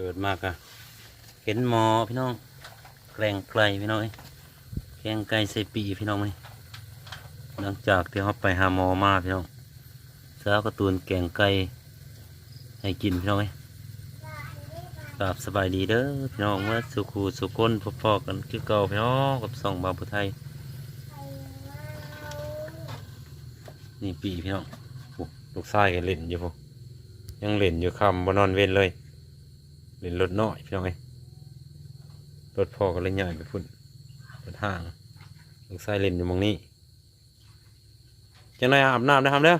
เกิดมากอะเห็นหมอพี่น้องแกงไกลพี่น้องเอ้แกงไก่ใส่ปีพี่น้องเลยหลังจากที่เขาไปหาหมอมาพี่น้องสาวกระตูนแกงไก่ให้กินพี่น้องเอ้กราบสบายดีเด้อพี่น้องเมื่อสุขูสุก้นพอๆกันคือเก่าพี่น้องกับสองบาวพุไทยนี่ปีพี่น้องลูกชายก็เล่นอยู่พวกยังเล่นอยู่คำบนอนเว้นเลย เล่นรถน้อยพี่น้องไงรถพ่อก็เลยใหญ่ไปพุ่นรถห่างลูกชายเล่นอยู่มองนี้จังไรอาบน้ำนะครับเด้อ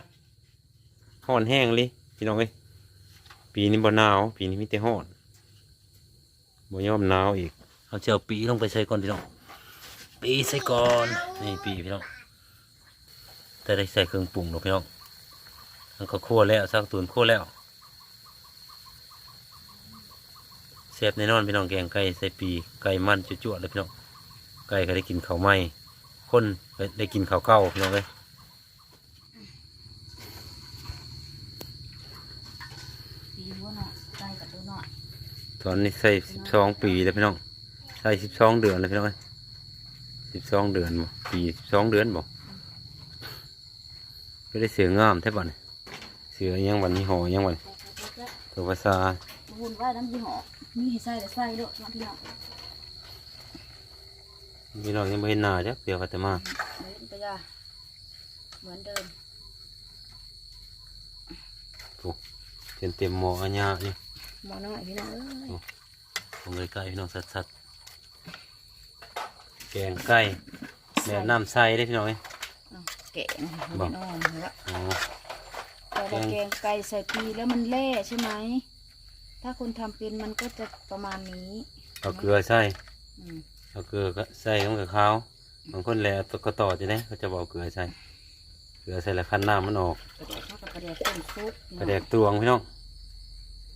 ห่อนแห้งเลยพี่น้องเอ้ยปีนี้บ่หนาว ปีนี้มีแต่ห่อนบ่ยอมหนาวอีกเอาเจ้าปีลงไปใส่ก่อนพี่น้องปีใส่ก่อนนี่ปีพี่น้องแต่ได้ใส่เครื่องปรุงหรอกพี่น้องมันก็คั่วแล้วสักตุนคั่วแล้ว เสียบแน่นอนพี่น้องแกงไก่ใส่ปีไก่มันจุ่ๆเลยพี่น้องไก่ก็ได้กินข้าวไหม้คนได้กินข้าวเก้าพี่น้องเลยตอนนี้ใส่สิบสองปีแล้วพี่น้องใส่สิบสองเดือนแล้วพี่น้องเอ้ยสิบสองเดือนบ่ปีสิบสองเดือนบ่ก็ได้เสืองามแท้บ่เนี่ยเสือยังวันนี้หอยังวันตัวภาษาวุ่นวาน้ำยี่หอ มีให้ใส่แต่ใส่เด้อพี่น้องพี่น้องยังไม่เห็นหน้าจ้ะเดี๋ยวพัตมาเดี๋ยวไปยาเหมือนเดิมเต็มเต็มๆหมออัญญานี่หมอน้อยพี่น้องเอ้ยผมเลยไก่พี่น้องสัดสัดๆแกงไก่แบบน้ำใสได้พี่น้องเอ้ยเอาแกะนะบ่พี่น้องเห็นละอ๋อแต่ละแกงไก่ใส่ปีแล้วมันเละใช่ไหม ถ้าคนทำเป็นมันก็จะประมาณนี้เอาเกลือใส่อืมเอาเกลือก็ใส่น้ำกับข้าวบางคนแหละเอาก็ต่อจะได้เขาจะบอกเกลือใส่เกลือใส่แล้วคั้นน้ำมันออกกระเดกเข้ากับกระเดกต้มซุปไปแดกตวงพี่น้อง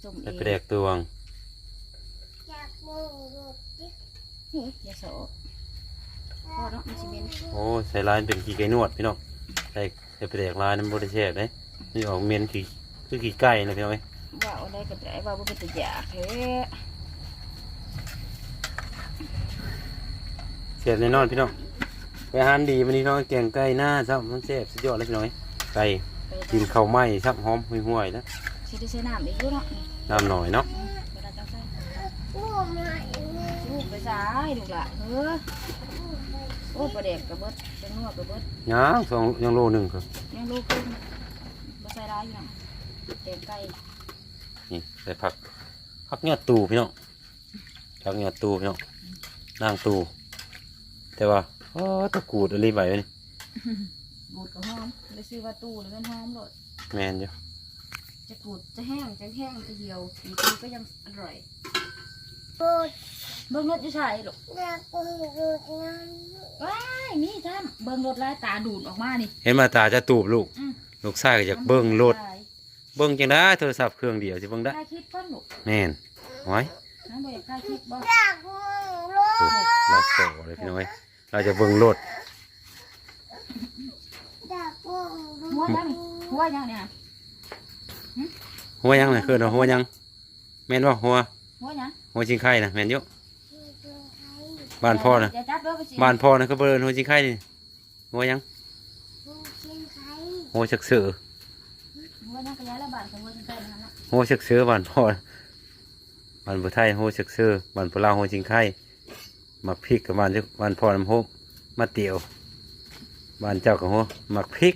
ต้มไปเองไปแดกตวงเฮ้ยอย่าโสพ่อเนาะมันสิเมนโอ้ใส่ลายเป็นขี้ไก่นวดพี่น้องใส่ใส่ไปแดกลายน้ำบริเชฟเลยนี่ออกเมนขี้คือขี้ไก่นะพี่น้องเอ้ย ว่าเอาได้ก็ได้ว่าบ่เป็นตะยากเฮ้เสียบแน่นอนพี่น้องไปอาหารดีวันนี้น้องแกงไก่หน้าซับมันเสียบสุดยอดเลยพี่น้องเอ้ยไก่กินข้าวไหม้ซับหอมห่วยๆนะสิได้ใช้น้ำอีกอยู่เนาะน้ำหน่อยเนาะอืมเวลาจังใส่ลูกไปซ้ายลูกละเฮ้อโอ้ประเด็กกระเบิดเป็นนัวกระเบิดย่างสองย่างโลหนึ่งครับยังลูกขึ้นบ่ใส่ร้ายอยู่นะแกงไก่ นี่ใส่ผักผักยอดตูพี่น้องผักยอดตูพี่น้องนางตู แต่ว่าโอ้ตะกรูดอะไรไปวะนี่บูดกับหอมเลยซื้อว่าตู้เลยเป็นหอมโลดแมนอยู่จะกูดจะแห้งจะแห้งจะเหี่ยวอีกทีก็ยังอร่อยเบิ่งรถจะใช่หรอกว้ายมีท่านเบิ่งรถลายตาดูดออกมานี่เห็นมาตาจะตูบลูกอืมลูกชายก็อยากเบิ้งรถ เบิ้งจังได้โทรศัพท์เครื่องเดียวสิเบิ้งได้ถ่ายคลิปก่อนลูกแม่นไว้น้ำบ่อยากถ่ายคลิปบ่โอ้เราโตเลยพี่น้อยเราจะเบิ้งรถหัวยังนี่หัวยังเนี่ย หัวยังนะคือเราหัวยังแม่นว่าหัว หัวยังหัวจิงไข่นะแม่นอยู่บ้านพ่อนะอย่าจับเด้อไปสิบ้านพ่อนะก็เบิ้งหัวจิงไข่นี่หัวยังหัวชักเสือ หัวยังกระยายละบาทของหัวจังได๋นั่นน่ะหัวชักเสือบ้านพ่อบ้านผู้ไทยหัวชักเสือบ้านผู้ลาวหัวจิงไข่หมักพริกกับบ้านเจ้าบ้านพ่อน้ำโฮมาเตียวบ้านเจ้ากับหัวหมักพริก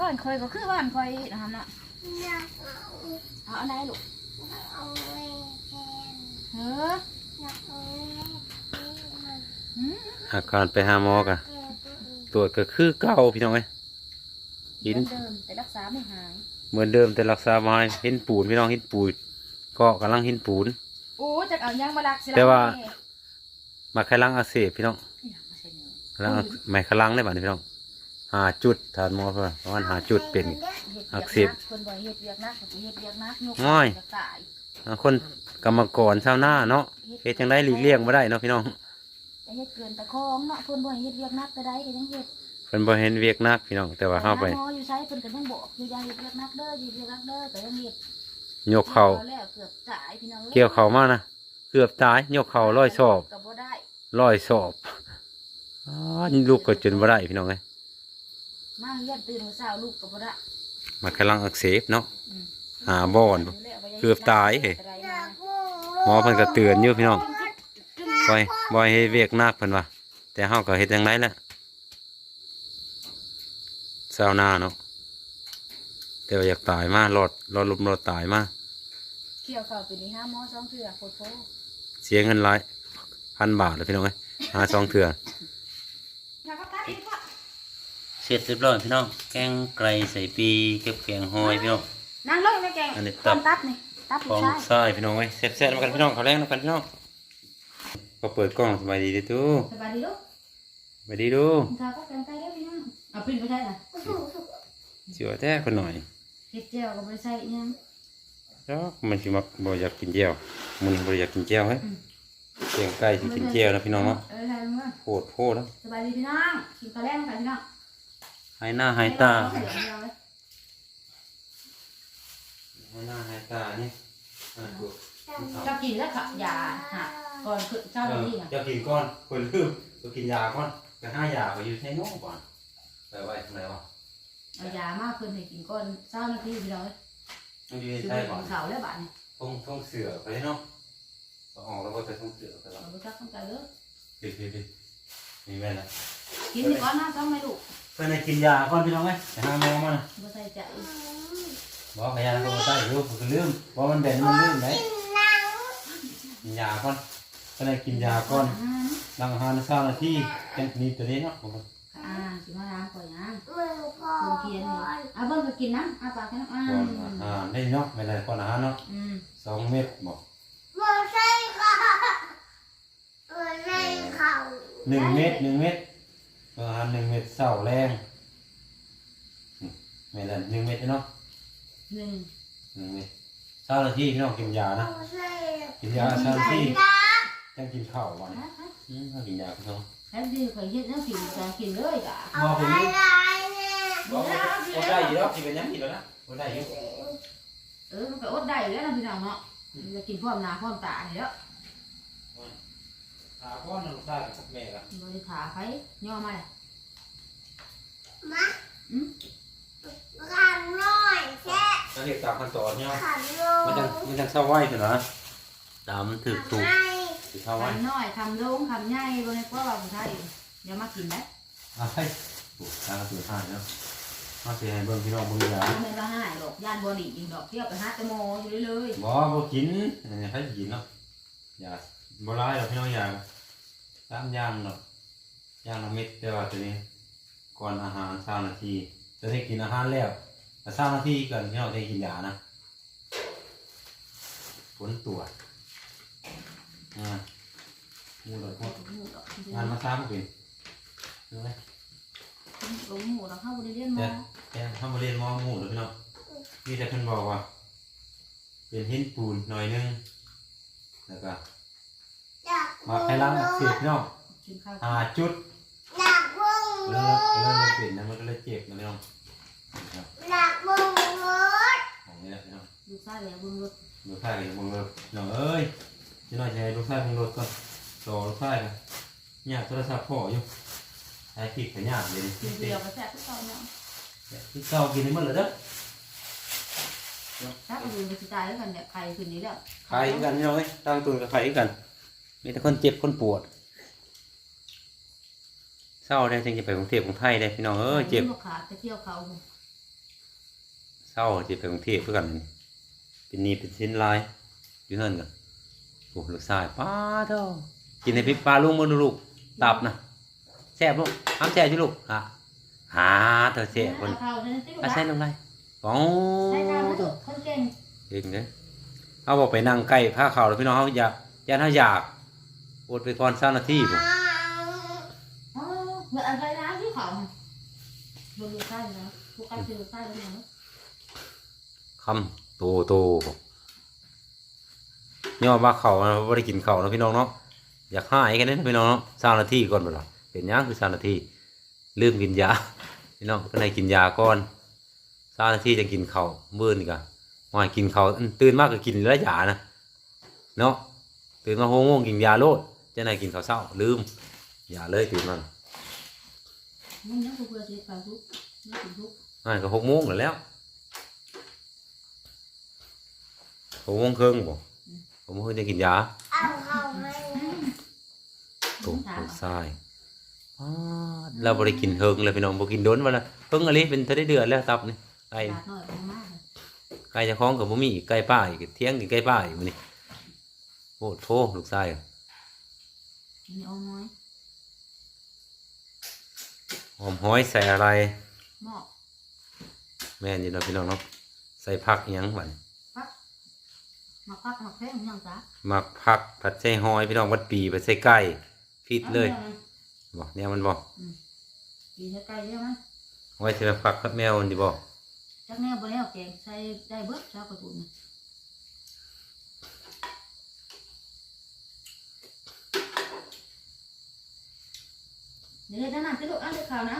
บ้านคอยก็คือบ้านคอยนะครับน่ะเอาอันไหนลูกเฮ้อหืมอาการไปหาหมอกะตรวจก็คือเก่าพี่น้องเอ้ยเหมืหิอนนเดิมแต่รักษาไม่หายเหมือนเดิมแต่รักษาไม้เห็นปูนพี่น้องเห็นปูนก็กำลังเห็นปูนโอ้จักเอายังมาลักสิแต่ว่าเอ้ยมาคลังอักเสบพี่น้องเนี่ยมาใส่นี่กำลังอักไม่คลังได้บ้านี้พี่น้องหาจุดทานหมอเพื่อประมาณหาจุดเป็นฮ็ดวียอักเสบนัคนบ่ให้เฮ็ดเวียกนักก็เฮ็ดเวียกนักยกง่อยจะตายอ่าคนกรรมกรชาวนาเนาะเฮ็ดจังได้หลีกเลี่ยงไม่ได้เนาะพี่น้องแต่เฮ็ดเกินตะคองเนาะคนบ่ให้เฮ็ดเวียกนักแต่ใดก็ยังเฮ็ดเพิ่นบ่เห็นเวียกนักพี่น้องแต่ว่าเฮาไปหมออยู่ใช้เพิ่นก็ยังบอกอยู่อย่าเฮ็ดเวียกนักเด้ออย่าเฮ็ดเวียกนักเด้อก็ยังเฮ็ดยกเข่าแล้วเกือบตายพี่น้องอ้เกี่ยวเข่ามานะเกือบตายยกเข่าร้อยศอบก็บ่ได้ร้อยศอบอ้าวนี่ลูกก็จนบ่ได้พี่น้องเอ้ยมาเรียนตื่นมื้อเช้าลูกก็บ่ได้มันกำลังอักเสบเนาะอืมหาบ่อนเกือบตายเฮ้ยหมอเพิ่นก็เตือนอยู่พี่น้องบ่อยบ่อยให้เวียกหนักเพิ่นว่าแต่เฮาก็เฮ็ดจังไดล่ะ เศร้าหน้าเนาะแต่ว่าอยากตายมารอดรอดลุมรอดตายมาเกี่ยวข้าวปีนี้ห้าหมอสองเทื่อโคตรโพเสียเงินหลายพันบาทเลยพี่น้องเอ้ยหาซองเถื่อถ้าก็ตัดอีกว่าเสร็จเรียบร้อยพี่น้องแกงไก่ใส่ปีเก็บแกงหอยพี่น้องนั่งลงในแกงอันนี้ตตัอบนตัดนี่ตัดของลูกชายทรายพี่น้องเอ้ยแซ่บๆมากันพี่น้องเขาวแรงนำกันพี่น้องก็เปิดกล้องสบายดีเด้อตู้สบายดีลูกสบายดีดูกิ นข้าวก็แกงไก่เด้อพี่น้องเอาปิ้งไปใช่น่ะสิว่าแท้คนหน่อยเฮ็ดเจียวก็บ่ได้ใส่อิหยังแล้วมันสิมักบ่อยากกินแจ่วมันบ่อยากกินแจ่วเฮ้ยแกงไก่สิกินแจ่วนะพี่น้องเนาะเออใช่ลุงว่าโพดโพดแล้วสบายดีพี่น้องกินข้าวแรงกันพี่น้องหายหน้าหายตาให้เรเอาเลยหายหน้าหายตานี่อะกูจะกินแล้วค่ะยาหาก่อนขึ้นเจ้าหน้าที่น่ะจะกินก้อนคนลืมจะกินยาก้อนจะห้ายาไปอยู่ในโน่ก่อน ไปไว้ทำไมวะเอายามากขึ้นให้กินก่อนเจ้าหน้าที่พี่น้องเอ้ยต้องอยู่ในคือใช่ขก่ออนงเขาแล้วบาดนี้ต้องต้องเสือไปเนาะเอาออกแล้วก็ไปต้องเสือไปแล้วเราบ่จักต้องใจเด้อปิดปิดปิดมีแม่นะกินนี่ก่อนนะต้องไม่ลูกเพื่อนให้กินยาก่อนพี่น้องไหมจะห้าโมงมานะบ่ใส่ใจบอกพยาก็ใต้รู้ผมก็ลืมบอกมันเด่นมันลืมไหนกินยาก่อนเพื่อนให้กินยาก่อนอ่านั่งหาในเช้านาทีจังนี่ตัวนี้เนาะผมก็ อ่าสิมาล้างก่อนนะมือพอเพิ่นเพียนนี่เอาเบิ่งก็กินน้ำเอาปากให้น้ำอ่าก่อนอาหารได้เนาะไม่ได้ก่อนอาหารเนาะอืมสองเม็ดบอกมือใส่ค่ะมือใส่เข่าหนึ่งเม็ดหนึ่งเม็ดอาหารหนึ่งเม็ดเศร้าแรงอืมไม่ได้หนึ่งเม็ดเนาะหนึ่งหนึ่งเม็ดเช้านาทีพี่น้องกินยานะมือใส่กินยาเช้านาทีจ้าจังกินข้าววันนะฮะอืมถ้ากินยาพี่น้อง แล้วดีข่อยเฮ็ดแล้วกินจะกินเลยจ้ะเอาอะไรเนี่ยบอกว่าบ่ได้อยู่แล้วกินเป็นยังกินแล้วนะบ่ได้อยู่เออมันก็อดได้อยู่แล้วนะพี่น้องเนาะจะกินพร้อมหน้าพร้อมตานี่แล้วถาพ่อน้องตากับแม่ละบ่ได้ถาไผย่อมาเลยมาอืมขันน้อยแค่นั่นเรียกตามขั้นตอนเนี่ยขันน้อมันยจังมันจังเศร้าไหวเถอะนะตามมันถือถูกไม่ ถือเศร้าไหวคำน้อยคำลงคำใหญ่บ่ได้กว่าว่าผู้ไทยเดี๋ยวมากินได้อะให้ถูกตามถือผ่านเนาะมาเสียให้เบิ่งพี่น้องเบิ่งยาบ่แม่นว่าหายหรอกย่านบ่หลียิงดอกเที่ยวไปหาแตะโมอยู่เลยบ่บ่กินอันนี้ให้กินเนาะยาบ่ร้ายหรอกพี่น้องยาสามอย่างเนาะอย่างละเม็ดแต่ว่าตัวนี้ ก่อนอาหารสามนาทีจะได้กินอาหารแล้วแต่สามนาทีก่อนพี่น้องจะได้กินยานะผลตรวจ อ่าหมูหลอดพวกหมูดอกงานมาซ้ำเป็นรู้ไหมลงหมูดอกเฮาบ่ได้เรียนหมแต่อแต่ถ้ามาเรียนมอหมูหรือพี่น้องมีแต่เพิ่นบอกว่า เป็นหินปูนหน่อยนึงแล้วก็อยากมาไขล้างอักเสบพี่น้องกินข้าวหาจุดอยากบุ้งเริ่มเริ่มมันเป็นนะมันก็เลยเจ็บนะพี่น้องนะครับอยากบุ้งรถของนี้แหละพี่น้องลูกชายแล้วเบิ่งรถลูกชายกับมึงเลยน้องเอ้ย พี่น้องจะให้ลูกชายมึงรถก่อนต่อลูกชายกันเนี่ยโทรศัพท์พ่ออยู่ไอ้คิดขยันเลยกินเดียวก็แซ่บทุกตอนเนาะที่เก่ากินนี่มันเลยเด้อถ้าไปดูมันสิตายแล้วกันเนี่ยไข่ขึ้นนี้แล้วไข่กันพี่น้องเอ้ยตั้งตุนกับไข่กัน มีแต่คนเจ็บคนปวดเศร้าได้จึงจะไปกรุงเทพกรุงไทยได้พี่น้องเอ้ยเจ็บบ่ขาดไปเที่ยวเขาเศร้าเจ็บไปกรุงเทพเพื่อกันนี่เป็นหนี้เป็นสินลายอยู่เฮิรนกัน โอ้ลูกชายป้าเท่ากินในพริกปลาลุงมือดูลูกตับนะแซ่บลูกห้ามแซ่บที่ลูกอะหาเธอแซ่บคนอาเขาเนี่ยสิลูกอานะใส่ลงไปโอ้ใส่ข้าวนะเก่งเองเลยเอาบอกไปนั่งใกล้ผ้าขาวแล้วพี่น้องเขาอยากยากถ้าอยากอดไปก่อนสามนาทีผมอ๋อเมื่ออะไรนะที่เขาดูลูกชายนะลูกชายคือลูกชายแล้วนะคำโตโต ย่อมาเขาไม่ได้กินเขานะพี่น้องเนาะอยากหายกันนะพี่น้องเนาะสามนาทีก่อนไปหรอเป็นยังคือสามนาทีลืมกินยาพี่น้องก็เลยกินยาก่อนสามนาทีจะกินเขามื้อนี่กะว่ากินเขาตื่นมากก็กินแล้วยานะเนาะตื่นมาโหงงกินยาโลดจะไหนกินข้าวเช้าลืมยาเลยตื่นมามึงยังกูเพื่อเสียไปทุกนี่ถึงทุกอ่าก็หกโมงแล้วหกโมงครึ่งบ่ หกโมงครึ่งจะกินยาเอาเขาไม่ถูกถูกทรายอ๋อเราบริกินเฮิงเลยพี่น้องบ่กินโดนวันละเพิ่งอะไรเป็นเท่าได้เดือนแล้วตับนี่ไก่ขาดหน่อยมากเลยไก่เจะคล้าของกับบ่มีอีกไก่ป้าอีกเที่ยงกินไก่ป้าอีกมื้อนี้โอ้โธ่ลูกชายนี่เอาน้อยหอมห้อยใส่อะไรหมอกแม่นอยู่เนาะพี่น้องเนาะใส่ผักอิหยังบัดนี้ มาพักมาแค่ยังจ้าหมักผักผัดใส่หอยพี่น้องวัดปีผัดใส่ไก่ฟิตเลยบ่เนี่ยมันบ่กินใกล้ๆได้ไหมไว้ใส่ผักกับแมวนี่บ่จักแนวบนแนวแกงใส่ได้เบิดเช้ากระตุ้นเดี๋ยวนั่นนั่นจะลูกอะเดี๋ยวข่าวนะ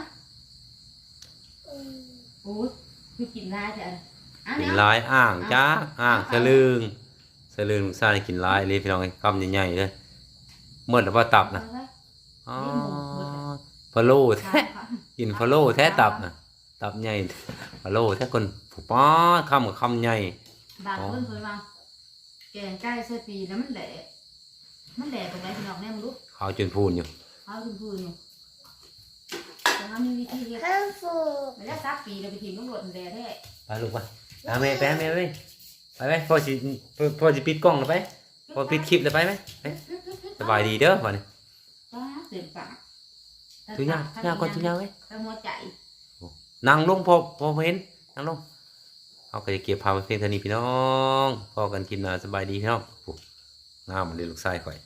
อืมโอ้ยคือกินลายแต่อันกินี้นหลายอ่างจ้าอ่างสะลึง สะลึงลูกชายกินหลายเลยพี่น้องเอ้ยคำใหญ่ๆเลยหมดแล้วบ่ตับนะอ๋อฟอลโล่แท้กินฟอลโล่แท้ตับนะตับใหญ่ฟอลโล่แท้คนผู้ป้าคำกับคำใหญ่บางคนเคยมาแกงไก่เสื้อปีแล้วมันแหละมันแหละตรงไหนพี่น้องแน่มึงรู้ขาวจนพูนอยู่เขาคุณพูดอยู่แต่เขามีวิธีเรียกเพิ่มฟูไม่ได้ซักปีเราไปทิ้งตำรวจแดดแท้ไปลูกไปไปแม่ไปแม่ไป ไปไปพ่อสิพ่อพ่อสิปิดกล้องแล้วไปพ่อปิดคลิปแล้วไปไหมไปสบายดีเด้อวันนี้ป้าเต็มปากทุกอย่างทุกอย่างก่อนทุกอย่างไว้ทั้งหัวใจนั่งลงพอพอเห็นนั่งลงเอาก็จะเก็บภาพไว้เพียงเท่านี้พี่น้องพอกันกินนาสบายดีพี่น้องโอ้งามมันเลยลูกชายข่อย